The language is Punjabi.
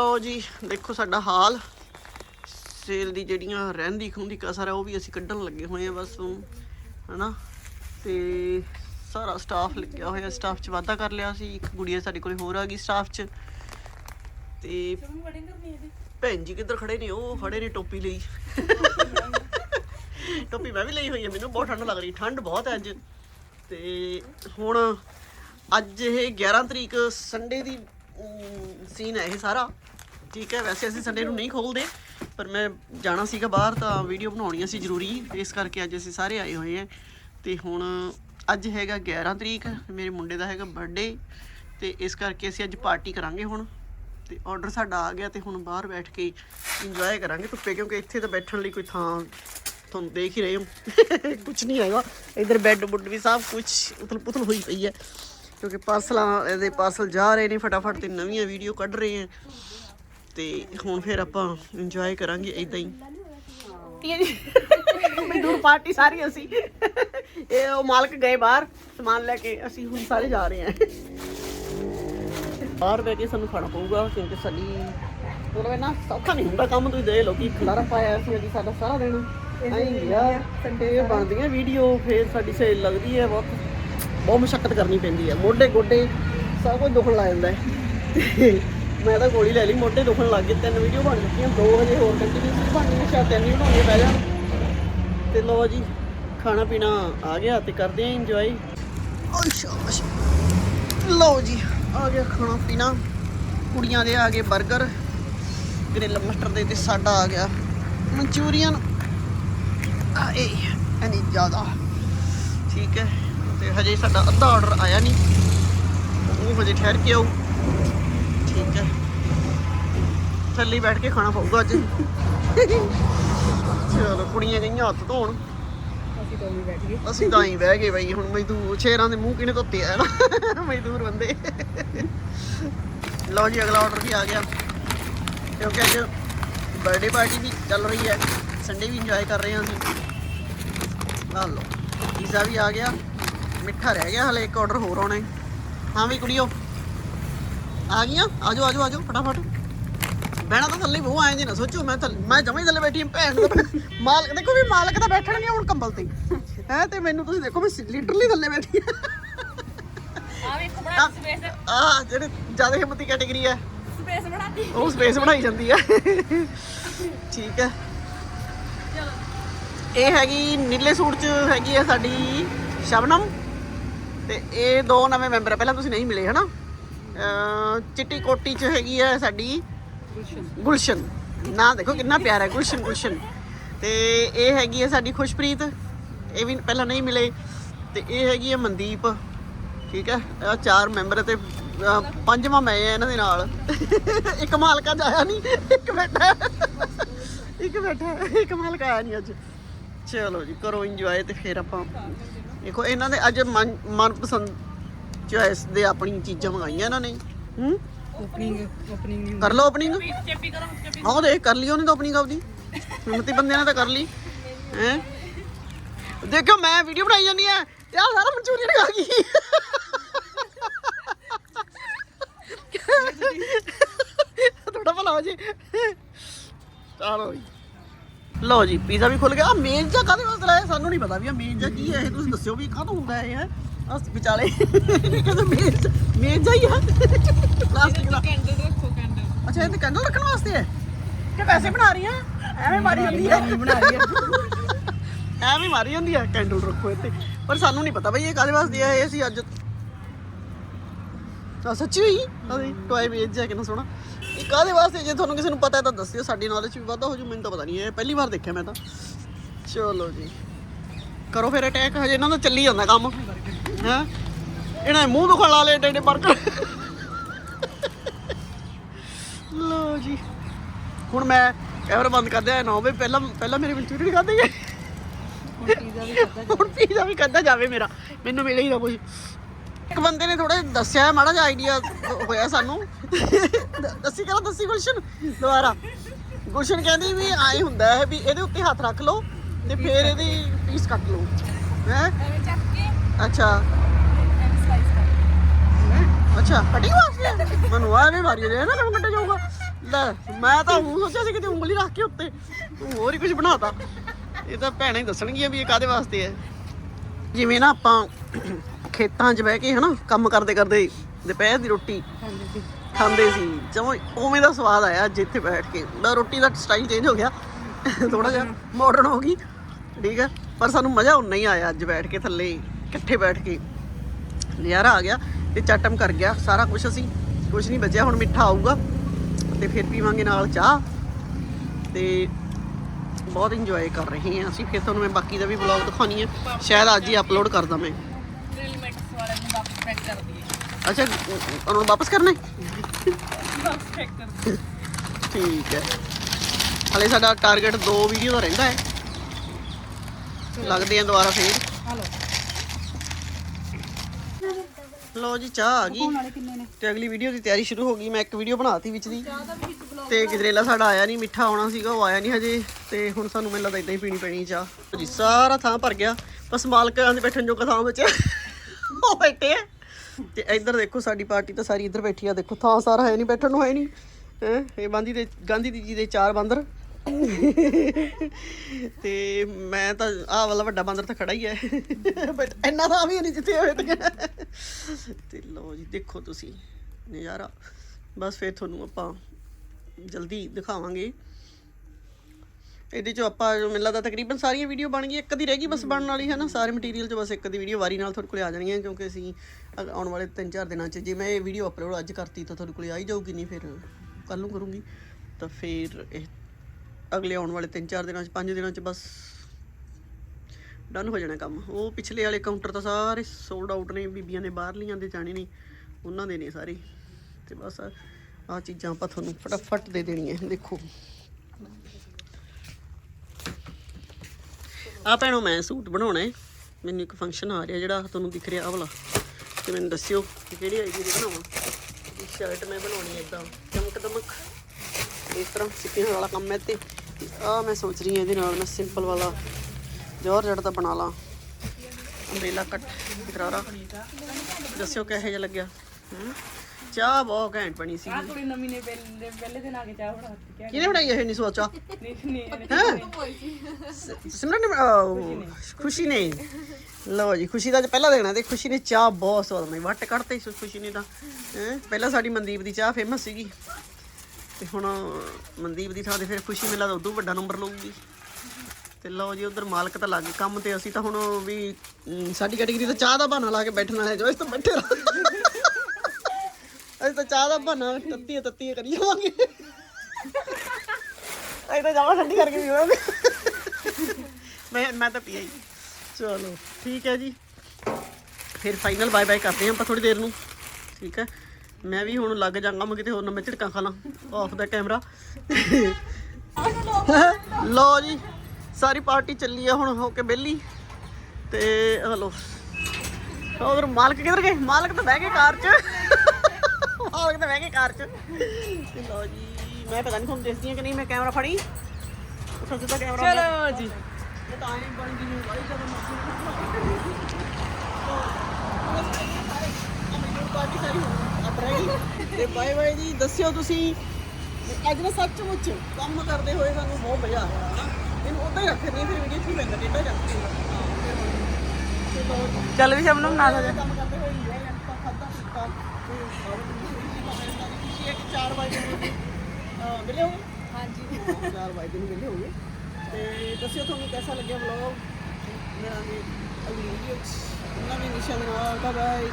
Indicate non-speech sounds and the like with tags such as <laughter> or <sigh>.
ਲਓ ਜੀ, ਦੇਖੋ ਸਾਡਾ ਹਾਲ। ਸੇਲ ਦੀ ਜਿਹੜੀਆਂ ਰਹਿੰਦੀ ਖੁੰਦੀ ਕਸਰ ਹੈ ਉਹ ਵੀ ਅਸੀਂ ਕੱਢਣ ਲੱਗੇ ਹੋਏ ਆ ਬਸ ਹੁਣ, ਹਨਾ? ਤੇ ਸਾਰਾ ਸਟਾਫ ਲੱਗਿਆ ਹੋਇਆ ਸਟਾਫ 'ਚ ਵਾਧਾ ਕਰ ਲਿਆ ਸੀ, ਇੱਕ ਗੁੜੀਆ ਸਾਡੇ ਕੋਲ ਹੋਰ ਆ ਗਈ ਸਟਾਫ 'ਚ। ਤੇ ਭੈਣ ਜੀ ਕਿੱਧਰ ਖੜੇ ਨੇ? ਉਹ ਖੜੇ ਨੇ ਟੋਪੀ ਲਈ। ਟੋਪੀ ਮੈਂ ਵੀ ਲਈ ਹੋਈ ਹੈ ਮੈਨੂੰ ਬਹੁਤ ਠੰਡ ਲੱਗ ਰਹੀ, ਠੰਡ ਬਹੁਤ ਹੈ ਅੱਜ। ਤੇ ਹੁਣ, ਅੱਜ ਇਹ 11 ਤਰੀਕ ਸੰਡੇ ਦੀ ਸੀਨ ਹੈ ਇਹ ਸਾਰਾ। ਠੀਕ ਹੈ, ਵੈਸੇ ਅਸੀਂ ਸੰਡੇ ਨੂੰ ਨਹੀਂ ਖੋਲਦੇ, ਪਰ ਮੈਂ ਜਾਣਾ ਸੀਗਾ ਬਾਹਰ ਤਾਂ ਵੀਡੀਓ ਬਣਾਉਣੀਆਂ ਸੀ ਜ਼ਰੂਰੀ। ਇਸ ਕਰਕੇ ਅੱਜ ਅਸੀਂ ਸਾਰੇ ਆਏ ਹੋਏ ਹਾਂ। ਤੇ ਹੁਣ ਅੱਜ ਹੈਗਾ 11 ਤਰੀਕ, ਮੇਰੇ ਮੁੰਡੇ ਦਾ ਹੈਗਾ ਬਰਥਡੇ ਤੇ ਇਸ ਕਰਕੇ ਅਸੀਂ ਅੱਜ ਪਾਰਟੀ ਕਰਾਂਗੇ ਹੁਣ। ਤੇ ਆਰਡਰ ਸਾਡਾ ਆ ਗਿਆ ਤੇ ਹੁਣ ਬਾਹਰ ਬੈਠ ਕੇ ਇੰਜੋਏ ਕਰਾਂਗੇ ਧੁੱਪੇ, ਕਿਉਂਕਿ ਇੱਥੇ ਤਾਂ ਬੈਠਣ ਲਈ ਕੋਈ ਥਾਂ ਤੁਹਾਨੂੰ ਦੇਖ ਹੀ ਰਹੇ ਹੋ। <laughs> ਕੁਝ ਨਹੀਂ ਹੈਗਾ। ਇਧਰ ਬੈੱਡ ਬੁੱਡ ਵੀ ਸਭ ਕੁਝ ਉਤਲ ਪੁਤਲ ਹੋਈ ਪਈ ਹੈ। ਕਿਉਂਕਿ ਪਾਰਸਲਾਂ ਇਹਦੇ ਪਾਰਸਲ ਜਾ ਰਹੇ ਨੇ ਫਟਾਫਟ ਤੇ ਨਵੀਆਂ ਵੀਡੀਓ ਕੱਢ ਰਹੇ ਆ। ਤੇ ਹੁਣ ਫਿਰ ਆਪਾਂ ਇੰਜੋਏ ਕਰਾਂਗੇ ਇਦਾਂ ਹੀ। ਮਜ਼ਦੂਰ ਪਾਰਟੀ ਸਾਰੀ ਅਸੀਂ। ਇਹ ਉਹ ਮਾਲਕ ਗਏ ਬਾਹਰ ਸਮਾਨ ਲੈ ਕੇ ਅਸੀਂ ਹੁਣ ਸਾਰੇ ਜਾ ਰਹੇ ਹਾਂ ਬਾਹਰ ਬੈ ਕੇ ਸਾਨੂੰ ਖਾਣਾ ਪਊਗਾ ਕਿਉਂਕਿ ਸਾਡੀ ਮਤਲਬ ਨਾ ਸੌਖਾ ਨਹੀਂ ਹੁੰਦਾ ਕੰਮ ਤੁਸੀਂ ਦੇ ਲੋਕੀ ਖਲਾਰਾ ਪਾਇਆ ਸੀ ਅੱਜ ਸਾਡਾ ਸਾਰਾ ਦਿਨ। ਨਹੀਂ ਆ ਸੰਡੇ ਬਣਦੀਆਂ ਵੀਡੀਓ ਫੇਰ ਸਾਡੀ ਸੇਲ ਲੱਗਦੀ ਹੈ ਬਹੁਤ। ਬਹੁਤ ਮੁਸ਼ਕਲ ਕਰਨੀ ਪੈਂਦੀ ਹੈ। ਮੋਢੇ ਗੋਡੇ ਸਭ ਕੁਝ ਦੁਖਣ ਲੱਗ ਜਾਂਦਾ ਹੈ। ਮੈਂ ਤਾਂ ਗੋਲੀ ਲੈ ਲਈ, ਮੋਢੇ ਦੁਖਣ ਲੱਗ ਗਏ, ਤਿੰਨ ਵੀਡੀਓ ਬਣ ਚੁੱਕੀਆਂ, ਦੋ ਹਜੇ ਹੋਰ ਕੰਟੀਨਿਊਸ ਬਣਨੀਆਂ ਸ਼ਾਇਦ ਤਿੰਨ ਹੀ ਬਣਾਉਣੀਆਂ ਪੈ ਜਾਣ ਤੇ ਲੋ ਜੀ, ਖਾਣਾ ਪੀਣਾ ਆ ਗਿਆ ਤੇ ਕਰਦੇ ਆਂ ਇੰਜੋਏ ਓਏ ਸ਼ਾਬਾਸ਼ ਲਓ ਜੀ, ਆ ਗਿਆ ਖਾਣਾ ਪੀਣਾ। ਕੁੜੀਆਂ ਦੇ ਆ ਗਏ 버ਗਰ ਗ੍ਰਿਲ ਮਸਟਰ ਦੇ ਤੇ ਸਾਡਾ ਆ ਗਿਆ ਮਨਚੂਰੀਅਨ। ਆ, ਇਹ ਅਨੀ ਜ਼ਿਆਦਾ। ਠੀਕ ਹੈ। ਤੇ ਹਜੇ ਸਾਡਾ ਅੱਧਾ ਆਰਡਰ ਆਇਆ ਨਹੀਂ। ਉਹ ਹਜੇ ਠਹਿਰ ਕੇ ਆਉ ਠੀਕ ਹੈ। ਥੱਲੇ ਬੈਠ ਕੇ ਖਾਣਾ ਪਊਗਾ ਅੱਜ। ਚਲੋ ਕੁੜੀਆਂ ਗਈਆਂ ਹੱਥ ਧੋਣ। ਅਸੀਂ ਤਾਂ ਵੀ ਬੈਠ ਗਏ। ਅਸੀਂ ਤਾਂ ਹੀ ਬਹਿ ਗਏ ਬਈ ਹੁਣ ਮਜ਼ਦੂਰ ਸ਼ੇਰਾਂ ਦੇ ਮੂੰਹ ਕਿਨੇ ਧੋਤੇ ਆ? ਨਾ ਮਜ਼ਦੂਰ ਬੰਦੇ। ਲਓ ਜੀ ਅਗਲਾ ਆਰਡਰ ਵੀ ਆ ਗਿਆ। ਕਿਉਂਕਿ ਅੱਜ ਬਰਥਡੇ ਪਾਰਟੀ ਵੀ ਚੱਲ ਰਹੀ ਹੈ। ਸੰਡੇ ਵੀ ਇੰਜੋਏ ਕਰ ਰਹੇ ਹਾਂ ਅਸੀਂ। ਆ ਲਓ ਪੀਜ਼ਾ ਵੀ ਆ ਗਿਆ। ਮਿੱਠਾ ਰਹਿ ਗਿਆ ਹਲੇ ਇੱਕ ਆਰਡਰ ਹੋਰ ਆਉਣਾ ਹੈ। ਹਾਂ ਵੀ ਕੁੜੀਓ ਆ ਗਈਆਂ? ਆਜੋ ਆਜੋ ਆਜੋ ਫਟਾਫਟ। ਬਹਿਣਾ ਤਾਂ ਥੱਲੇ ਉਹ ਆਏ ਜੀ ਨਾ ਸੋਚੋ ਮੈਂ ਥੱਲੇ ਮੈਂ ਜਮਾਂ ਥੱਲੇ ਬੈਠੀ ਹਾਂ ਭੈਣ ਦਾ ਮਾਲਕ ਦੇਖੋ ਵੀ ਮਾਲਕ ਤਾਂ ਬੈਠਣਗੇ ਹੁਣ ਕੰਬਲ ਤੇ। ਹੈ ਤੇ ਮੈਨੂੰ ਤੁਸੀਂ ਦੇਖੋ ਮੈਂ ਲਿਟਰਲੀ ਥੱਲੇ ਬੈਠੀ ਹਾਂ। ਆ ਵੇਖੋ ਬਣਾ ਸਪੇਸ ਆ ਜਿਹੜੇ ਜ਼ਿਆਦਾ ਹਿੰਮਤੀ ਕੈਟਾਗਰੀ ਹੈ ਸਪੇਸ ਬਣਾਤੀ। ਉਹ ਸਪੇਸ ਬਣਾਈ ਜਾਂਦੀ ਹੈ। ਠੀਕ ਹੈ। ਚਲੋ। ਇਹ ਹੈਗੀ ਨੀਲੇ ਸੂਟ 'ਚ ਹੈਗੀ ਹੈ ਸਾਡੀ ਸ਼ਬਨਮ। ਤੇ ਇਹ ਦੋ ਨਵੇਂ ਮੈਂਬਰ ਆ। ਪਹਿਲਾਂ ਤੁਸੀਂ ਨਹੀਂ ਮਿਲੇ ਹਨਾ? ਚਿੱਟੀ ਕੋਟੀ 'ਚ ਹੈਗੀ ਹੈ ਸਾਡੀ ਗੁਲਸ਼ਨ। ਨਾਂ ਦੇਖੋ ਕਿੰਨਾ ਪਿਆਰਾ ਹੈ ਗੁਲਸ਼ਨ ਗੁਲਸ਼ਨ। ਤੇ ਇਹ ਹੈਗੀ ਹੈ ਸਾਡੀ ਖੁਸ਼ਪ੍ਰੀਤ। ਇਹ ਵੀ ਪਹਿਲਾਂ ਨਹੀਂ ਮਿਲੇ। ਤੇ ਇਹ ਹੈਗੀ ਹੈ ਮਨਦੀਪ। ਠੀਕ ਹੈ ਇਹ ਚਾਰ ਮੈਂਬਰ ਤੇ ਪੰਜਵਾਂ ਮੈਂ ਆ ਇਹਨਾਂ ਦੇ ਨਾਲ। <laughs> ਇੱਕ ਮਾਲਕਾ ਜਾਇਆ ਨਹੀਂ ਇੱਕ ਬੈਠਾ। ਇੱਕ ਬੈਠਾ ਇੱਕ ਮਾਲਕ ਆਇਆ ਨਹੀਂ ਅੱਜ। ਚਲੋ ਜੀ ਕਰੋ ਇੰਜੋਏ ਤੇ ਫਿਰ ਆਪਾਂ ਦੇਖੋ ਇਹਨਾਂ ਦੇ ਅੱਜ ਮਨ ਮਨਪਸੰਦ ਚੋਇਸ ਦੇ ਆਪਣੀ ਚੀਜ਼ਾਂ ਮੰਗਾਈਆਂ ਇਹਨਾਂ ਨੇ। ਹੂੰ? ਓਪਨਿੰਗ ਓਪਨਿੰਗ ਕਰ ਲਓ ਓਪਨਿੰਗ ਚੇਪੀ ਕਰੋ ਚੇਪੀ ਆਹ ਦੇਖ ਕਰ ਲਈ ਉਹਨੇ ਤਾਂ ਆਪਣੀ ਆਪਦੀ। ਹਿੰਮਤੀ ਬੰਦੇ ਨੇ ਤਾਂ ਕਰ ਲਈ। ਹੈ? ਦੇਖੋ ਮੈਂ ਵੀਡੀਓ ਬਣਾਈ ਜਾਂਦੀ ਆ ਤੇ ਆਹ ਸਾਰਾ ਮਨਚੂਰੀਅਨ ਖਾ ਗਈ। <laughs> ਥੋੜਾ ਭਲਾ ਹੋ ਜੀ। ਚਲੋ ਜੀ ਲਓ ਜੀ ਪੀਜ਼ਾ ਵੀ ਖੁੱਲ ਗਿਆ। ਮੇਜ਼ ਜਾਂ ਕਾਹਦੇ ਵਾਸਤੇ ਲਾਇਆ? ਸਾਨੂੰ ਨਹੀਂ ਪਤਾ ਵੀ ਆ ਮੇਜ਼ ਜਾਂ ਕੀ ਹੈ ਇਹ। ਤੁਸੀਂ ਦੱਸਿਓ ਵੀ ਕਾਹਤੋਂ ਹੁੰਦਾ ਇਹ ਹੈ? ਆਹ ਵਿਚਾਲੇ। ਕਹਿੰਦੇ ਮੇਜ਼ ਮੇਜ਼ ਜਾਂ ਹੀ ਆ ਪਲਾਸਟਿਕ ਦਾ ਕੈਂਡਲ ਰੱਖੋ ਕੈਂਡਲ ਅੱਛਾ ਇਹ ਤੇ ਕੈਂਡਲ ਰੱਖਣ ਵਾਸਤੇ ਹੈ? ਕਿ ਵੈਸੇ ਬਣਾ ਰਹੀ ਆ ਐਵੇਂ ਮਾਰੀ ਜਾਂਦੀ ਹੈ। ਬਣਾ ਰਹੀ ਹੈ। ਐਵੇਂ ਮਾਰੀ ਜਾਂਦੀ ਹੈ। ਕੈਂਡਲ ਰੱਖੋ ਇੱਥੇ। ਪਰ ਸਾਨੂੰ ਨਹੀਂ ਪਤਾ ਬਈ ਇਹ ਕਾਹਦੇ ਵਾਸਤੇ ਹੈ ਇਹ ਅਸੀਂ ਅੱਜ ਆ ਸੱਚੀ ਹੋਈ? ਅਰੇ ਟੋਏ ਵੇਚ ਜਾ ਕਿੰਨਾ ਸੋਹਣਾ। ਇਹ ਕਾਹਦੇ ਵਾਸਤੇ? ਜੇ ਤੁਹਾਨੂੰ ਕਿਸੇ ਨੂੰ ਪਤਾ ਹੈ ਤਾਂ ਦੱਸਿਓ ਸਾਡੀ ਨੌਲੇਜ ਵੀ ਵਾਧਾ ਹੋ ਜੂ ਮੈਨੂੰ ਤਾਂ ਪਤਾ ਨਹੀਂ ਇਹ ਪਹਿਲੀ ਵਾਰ ਦੇਖਿਆ ਮੈਂ ਤਾਂ। ਚਲੋ ਜੀ। ਕਰੋ ਫਿਰ ਅਟੈਕ ਹਜੇ ਇਹਨਾਂ ਦਾ ਚੱਲੀ ਜਾਂਦਾ ਕੰਮ। ਹੈ? ਇਹਨਾਂ ਦੇ ਮੂੰਹ ਦੁਖਣ ਲਾ ਲਏ ਏਡੇ ਬਰਗਰ ਲੋ ਜੀ। ਹੁਣ ਮੈਂ ਕੈਮਰਾ ਬੰਦ ਕਰ ਦਿਆ ਨਾ ਹੋਵੇ ਪਹਿਲਾਂ ਪਹਿਲਾਂ ਮੇਰੇ ਮਨਚੂਰੀਅਨ ਖਾਦੇ ਗਏ। ਹੁਣ ਪੀਜ਼ਾ ਵੀ ਖਾਦਾ ਜਾਵੇ। ਮੇਰਾ। ਮੈਨੂੰ ਮਿਲੇ ਹੀ ਨਾ ਕੁਝ ਇੱਕ ਬੰਦੇ ਨੇ ਥੋੜਾ ਦੱਸਿਆ ਮਾੜਾ ਜਿਹਾ ਆਈਡੀਆ ਹੋਇਆ ਸਾਨੂੰ। ਦੱਸੀ ਕਰਾ ਦੱਸੀ ਗੁਲਸ਼ਨ? ਦੁਬਾਰਾ। ਗੁਲਸ਼ਨ ਕਹਿੰਦੀ ਵੀ ਆਏ ਹੁੰਦਾ ਹੈ ਵੀ ਇਹਦੇ ਉੱਤੇ ਹੱਥ ਰੱਖ ਲਓ ਤੇ ਫਿਰ ਇਹਦੀ ਪੀਸ ਕੱਟ ਲਓ। ਹੈ? ਅੱਛਾ। ਅੱਛਾ ਕਟਿੰਗ ਵਾਸਤੇ? ਮੈਨੂੰ ਆ ਵੀ ਮਾਰੀ ਰਿਹਾ ਨਾ ਕੰਮ ਕੱਟਿਆ ਜਾਊਗਾ। ਲੈ ਮੈਂ ਤਾਂ ਉਹ ਸੋਚਿਆ ਸੀ ਕਿ ਉਂਗਲੀ ਰੱਖ ਕੇ ਉੱਤੇ। ਤੂੰ ਹੋਰ ਹੀ ਕੁਝ ਬਣਾਤਾ। ਇਹ ਤਾਂ ਭੈਣਾਂ ਹੀ ਦੱਸਣਗੀਆਂ ਵੀ ਇਹ ਕਾਦੇ ਵਾਸਤੇ ਹੈ। ਜਿਵੇਂ ਨਾ ਆਪਾਂ ਖੇਤਾਂ 'ਚ ਬਹਿ ਕੇ ਹਨਾ ਕੰਮ ਕਰਦੇ ਕਰਦੇ ਦੁਪਹਿਰ ਦੀ ਰੋਟੀ ਖਾਂਦੇ ਸੀ। ਜਮੋ ਉਵੇਂ ਦਾ ਸਵਾਦ ਆਇਆ ਅੱਜ ਇੱਥੇ ਬੈਠ ਕੇ। ਦਾ ਰੋਟੀ ਦਾ ਸਟਾਈਲ ਚੇਂਜ ਹੋ ਗਿਆ। ਥੋੜਾ ਜਿਹਾ ਮਾਡਰਨ ਹੋ ਗਈ। ਠੀਕ ਹੈ ਪਰ ਸਾਨੂੰ ਮਜ਼ਾ ਉਨਾ ਹੀ ਆਇਆ ਅੱਜ ਬੈਠ ਕੇ ਥੱਲੇ ਇਕੱਠੇ ਬੈਠ ਕੇ। ਨਜ਼ਾਰਾ ਆ ਗਿਆ ਤੇ ਚਟਮ ਕਰ ਗਿਆ। ਸਾਰਾ ਕੁਝ ਅਸੀਂ ਕੁਝ ਨਹੀਂ ਬਚਿਆ। ਹੁਣ ਮਿੱਠਾ ਆਊਗਾ ਤੇ ਫਿਰ ਪੀਵਾਂਗੇ ਨਾਲ ਚਾਹ। ਤੇ ਬਹੁਤ ਇੰਜੋਏ ਕਰ ਰਹੇ ਹਾਂ ਅਸੀਂ। ਫਿਰ ਤੁਹਾਨੂੰ ਮੈਂ ਬਾਕੀ ਦਾ ਵੀ ਵਲੌਗ ਦਿਖਾਉਣੀ ਹੈ ਸ਼ਾਇਦ ਅੱਜ ਹੀ ਅਪਲੋਡ ਕਰਦਾ ਮੈਂ ਡ੍ਰਿਲ ਮੈਟਸ ਵਾਲੇ ਨੂੰ ਵਾਪਸ ਪੈਕ ਕਰ ਦਈਏ ਅੱਛਾ ਉਹਨਾਂ ਨੂੰ ਵਾਪਸ ਕਰਨਾ ਹੈ? ਵਾਪਸ ਪੈਕ ਕਰ ਠੀਕ ਹੈ। ਹਲੇ ਸਾਡਾ ਟਾਰਗੇਟ ਦੋ ਵੀਡੀਓ ਦਾ ਰਹਿੰਦਾ ਹੈ। ਲੱਗਦੇ ਆ ਦੁਬਾਰਾ ਫੇਰ। ਲਓ ਜੀ ਚਾਹ ਆ ਗਈ। ਨਾਲੇ ਕਿੰਨੇ ਨੇ? ਤੇ ਅਗਲੀ ਵੀਡੀਓ ਦੀ ਤਿਆਰੀ ਸ਼ੁਰੂ ਹੋ ਗਈ। ਮੈਂ ਇੱਕ ਵੀਡੀਓ ਬਣਾਤੀ ਵਿੱਚ ਦੀ। ਤੇ ਗਜਰੇਲਾ ਸਾਡਾ ਆਇਆ ਨਹੀਂ ਮਿੱਠਾ ਆਉਣਾ ਸੀਗਾ ਉਹ ਆਇਆ ਨਹੀਂ ਹਜੇ। ਤੇ ਹੁਣ ਸਾਨੂੰ ਮੈਨੂੰ ਲੱਗਦਾ ਇਦਾਂ ਹੀ ਪੀਣੀ ਪੈਣੀ ਚਾਹ। ਜੀ ਸਾਰਾ ਥਾਂ ਭਰ ਗਿਆ। ਬਸ ਮਾਲਕਾਂ ਦੇ ਬੈਠਣ ਜੋਗਾ ਥਾਂ ਬਚਿਆ। ਉਹ ਬੈਠੇ ਆ। ਤੇ ਇੱਧਰ ਦੇਖੋ, ਸਾਡੀ ਪਾਰਟੀ ਤਾਂ ਸਾਰੀ ਇੱਧਰ ਬੈਠੀ ਆ, ਦੇਖੋ, ਥਾਂ ਸਾਰਾ ਹੈ ਨਹੀਂ, ਬੈਠਣ ਨੂੰ ਹੈ ਨਹੀਂ। ਹੈ, ਇਹ ਗਾਂਧੀ ਦੇ, ਗਾਂਧੀ ਜੀ ਦੇ ਚਾਰ ਬਾਂਦਰ। ਤੇ ਮੈਂ ਤਾਂ, ਆਹ ਵਾਲਾ ਵੱਡਾ ਬਾਂਦਰ ਤਾਂ ਖੜਾ ਹੀ ਹੈ। ਬਟ ਇੰਨਾ ਤਾਂ ਵੀ ਨਹੀਂ ਜਿੱਥੇ ਹੋਏ ਤੇ। ਤੇ ਲਓ ਜੀ, ਦੇਖੋ ਤੁਸੀਂ ਨਜ਼ਾਰਾ। ਬਸ ਫਿਰ ਤੁਹਾਨੂੰ ਆਪਾਂ ਜਲਦੀ ਦਿਖਾਵਾਂਗੇ। ਇਹਦੇ ਚੋਂ ਆਪਾਂ ਜੋ ਮੈਨੂੰ ਲੱਗਦਾ ਤਕਰੀਬਨ ਸਾਰੀਆਂ ਵੀਡੀਓ ਬਣ ਗਈ ਇੱਕ ਦੀ ਰਹਿ ਗਈ ਬਸ ਬਣਨ ਵਾਲੀ ਹੈ ਨਾ ਸਾਰੇ ਮਟੀਰੀਅਲ ਚ ਬਸ ਇੱਕ ਦੀ ਵੀਡੀਓ ਵਾਰੀ ਨਾਲ ਤੁਹਾਡੇ ਕੋਲੇ ਆ ਜਾਣਗੀਆਂ ਕਿਉਂਕਿ ਅਸੀਂ ਅਗ- ਆਉਣ ਵਾਲੇ 3-4 ਦਿਨਾਂ ਚ, ਜੇ ਮੈਂ ਇਹ ਵੀਡੀਓ ਅਪਲੋਡ ਅੱਜ ਕਰਤੀ ਤਾਂ ਤੁਹਾਡੇ ਕੋਲੇ ਆ ਹੀ ਜਾਊਗੀ, ਨਹੀਂ ਫਿਰ ਕੱਲ ਨੂੰ ਕਰੂੰਗੀ। ਤਾਂ ਫਿਰ ਇਹ ਅਗਲੇ ਆਉਣ ਵਾਲੇ 3-4 ਦਿਨਾਂ ਚ 5 ਦਿਨਾਂ ਚ ਬਸ ਡਨ ਹੋ ਜਾਣਾ ਕੰਮ। ਉਹ ਪਿਛਲੇ ਵਾਲੇ ਕਾਊਂਟਰ ਤਾਂ ਸਾਰੇ ਸੋਲਡ ਆਊਟ ਨੇ, ਬੀਬੀਆਂ ਨੇ ਬਾਹਰਲੀਆਂ ਦੇ, ਜਾਣੇ ਨੇ ਉਹਨਾਂ ਦੇ ਨੇ ਸਾਰੇ। ਤੇ ਬਸ ਆ ਚੀਜ਼ਾਂ ਆਪਾਂ ਤੁਹਾਨੂੰ ਫਟਾਫਟ ਦੇ ਦੇਣੀਆਂ, ਦੇਖੋ। ਆ ਭੈਣੋ, ਮੈਂ ਸੂਟ ਬਣਾਉਣਾ ਹੈ। ਮੈਨੂੰ ਇੱਕ ਫੰਕਸ਼ਨ ਆ ਰਿਹਾ ਜਿਹੜਾ ਤੁਹਾਨੂੰ ਦਿਖ ਰਿਹਾ ਆ ਵਾਲਾ। ਤੇ ਮੈਨੂੰ ਦੱਸਿਓ ਕਿ ਕਿਹੜੀ ਆਈਡੀ ਦੀ ਬਣਾਵਾਂ। ਇਹ ਸ਼ਰਟ ਮੈਂ ਬਣਾਉਣੀ ਹੈ ਇਦਾਂ। ਚਮਕ ਦਮਕ ਇਸ ਤਰ੍ਹਾਂ ਸਿੱਪੀਆਂ ਵਾਲਾ ਕੰਮ ਹੈ ਤੇ ਆ ਮੈਂ ਸੋਚ ਰਹੀ ਹਾਂ ਇਹਦੇ ਨਾਲ ਮੈਂ ਸਿੰਪਲ ਵਾਲਾ ਜੋਰ ਜੜ ਦਾ ਬਣਾ ਲਾਂ। ਅੰਬਰੇਲਾ ਕੱਟ ਕਰਾਰਾ ਦੱਸਿਓ ਕਿਹੋ ਜਿਹਾ ਲੱਗਿਆ। ਹਮ? ਚਾਹ ਬਹੁਤ ਘੈਂਟ ਬਣੀ ਸੀ। ਆ ਕੁੜੀ ਨਵੀਂ ਨੇ ਪਹਿਲੇ ਪਹਿਲੇ ਦਿਨ ਆ ਕੇ ਚਾਹ ਬਣਾਤੀ ਕਿਆ ਕਿਹਨੇ ਬਣਾਈ ਇਹ ਨਹੀਂ ਸੋਚਾ ਨਹੀਂ ਨਹੀਂ? ਸਿਮਰਨ ਨੇ ਅਹ, ਖੁਸ਼ੀ ਨੇ ਲਓ ਜੀ ਖੁਸ਼ੀ ਦਾ ਅੱਜ ਪਹਿਲਾ ਦੇਣਾ ਤੇ ਖੁਸ਼ੀ ਨੇ ਚਾਹ ਬਹੁਤ ਸਵਾਦ ਬਣਾਈ। ਵੱਟ ਕੱਢਤੇ ਸੀ ਖੁਸ਼ੀ ਨੇ ਤਾਂ। ਹੈਂ? ਪਹਿਲਾਂ ਸਾਡੀ ਮਨਦੀਪ ਦੀ ਚਾਹ ਫੇਮਸ ਸੀਗੀ। ਤੇ ਹੁਣ ਮਨਦੀਪ ਦੀ ਥਾਂ ਤੇ ਫਿਰ ਖੁਸ਼ੀ ਮੇਲਾ ਦਾ ਉਦੋਂ ਵੱਡਾ ਨੰਬਰ ਲਊਗੀ। ਤੇ ਲਓ ਜੀ ਉਧਰ ਮਾਲਕ ਤਾਂ ਲੱਗ ਗਏ। ਕੰਮ ਤੇ ਅਸੀਂ ਤਾਂ ਹੁਣ ਵੀ ਅਮ, ਸਾਡੀ ਕੈਟੇਗਰੀ ਤਾਂ ਚਾਹ ਦਾ ਬਹਾਨਾ ਲਾ ਕੇ ਬੈਠਣ ਵਾਲੇ ਜੋ ਇਸ ਤੋਂ ਬੈਠੇ ਰਹੋ। ਅਸੀਂ ਤਾਂ ਚਾਹ ਦਾ ਬਹਾਨਾ ਤੱਤੀਆਂ ਤੱਤੀਆਂ ਕਰੀ ਜਾਵਾਂਗੇ। ਅਸੀਂ ਤਾਂ ਜਾਵਾਂ ਠੰਡੀ ਕਰਕੇ ਪੀਵਾਂਗੇ ਮੈਂ ਮੈਂ ਤਾਂ ਪੀਆ ਹੀ ਚਲੋ। ਠੀਕ ਹੈ ਜੀ। ਫਿਰ ਫਾਈਨਲ ਬਾਏ ਬਾਏ ਕਰਦੇ ਹਾਂ ਆਪਾਂ ਥੋੜੀ ਦੇਰ ਨੂੰ। ਠੀਕ ਹੈ। ਮੈਂ ਵੀ ਹੁਣ ਲੱਗ ਜਾਗਾ ਮੈਂ ਕਿਤੇ ਹੋਰ ਨਾ ਮੈਂ ਝਟਕਾਂ ਖਾ ਲਾਂ। ਆਫ ਦਾ ਕੈਮਰਾ ਲੋ ਜੀ ਸਾਰੀ ਪਾਰਟੀ ਚੱਲੀ ਆ ਹੁਣ ਹੋ ਕੇ ਬੇਲੀ ਤੇ ਹਲੋ ਉਧਰ ਮਾਲਕ ਕਿੱਧਰ ਗਏ? ਮਾਲਕ ਤਾਂ ਬਹਿ ਗਏ ਕਾਰ 'ਚ। ਮਾਲਕ ਤਾਂ ਬਹਿ ਗਏ ਕਾਰ 'ਚ। ਤੇ ਲੋ ਜੀ ਮੈਂ ਪਤਾ ਨਹੀਂ ਤੁਹਾਨੂੰ ਦਿਸਦੀ ਕਿ ਨਹੀਂ ਮੈਂ ਕੈਮਰਾ ਫੜੀ। ਉੱਥੋਂ ਸਿੱਧਾ ਕੈਮਰਾ ਚਲੋ ਜੀ। ਇਹ ਤਾਂ ਐਂ ਬਣ ਗਈ ਨੂੰ ਵਾਈ ਜਦੋਂ ਮਰਜ਼ੀ ਤੇ ਬਾਏ ਬਾਏ ਜੀ ਦੱਸਿਓ ਤੁਸੀਂ। ਅੱਜ ਨਾ ਸੱਚਮੁੱਚ ਕੰਮ ਕਰਦੇ ਹੋਏ ਸਾਨੂੰ ਬਹੁਤ ਮਜ਼ਾ ਆਇਆ ਹਨਾ ਇਹਨੂੰ ਉਦਾਂ ਹੀ ਰੱਖਦੇ ਨਹੀਂ ਫਿਰ ਵੀਡੀਓ ਚ ਹੀ ਪੈਂਦਾ ਟੇਡਾ ਜਾਂਦੀ ਚੱਲ ਵੀ ਸ਼ਬਨਮ ਨਾਲ ਹੋ ਜਾ। ਕੰਮ ਕਰਦੇ ਹੋਏ ਹੀ ਹੈ ਆਪਾਂ ਖਾਦਾ ਪੀਤਾ ਤੇ ਬਹੁਤ ਖੁਸ਼ੀ ਹੈ ਕਿ 4 ਵਜੇ ਨੂੰ ਮਿਲੇ ਹੋ ਹਾਂਜੀ। 4 ਵਜੇ ਨੂੰ ਮਿਲੇ ਹੋਗੇ। ਤੇ ਦੱਸਿਓ ਤੁਹਾਨੂੰ ਕਿਹਦਾ ਲੱਗਿਆ ਵਲੌਗ ਮੇਰਾ ਵੀ ਅਗਲੀ ਵੀਡੀਓ ਨਵੀਂ ਨਿਸ਼ਾਨ ਨਾਲ ਬਾਏ ਬਾਏ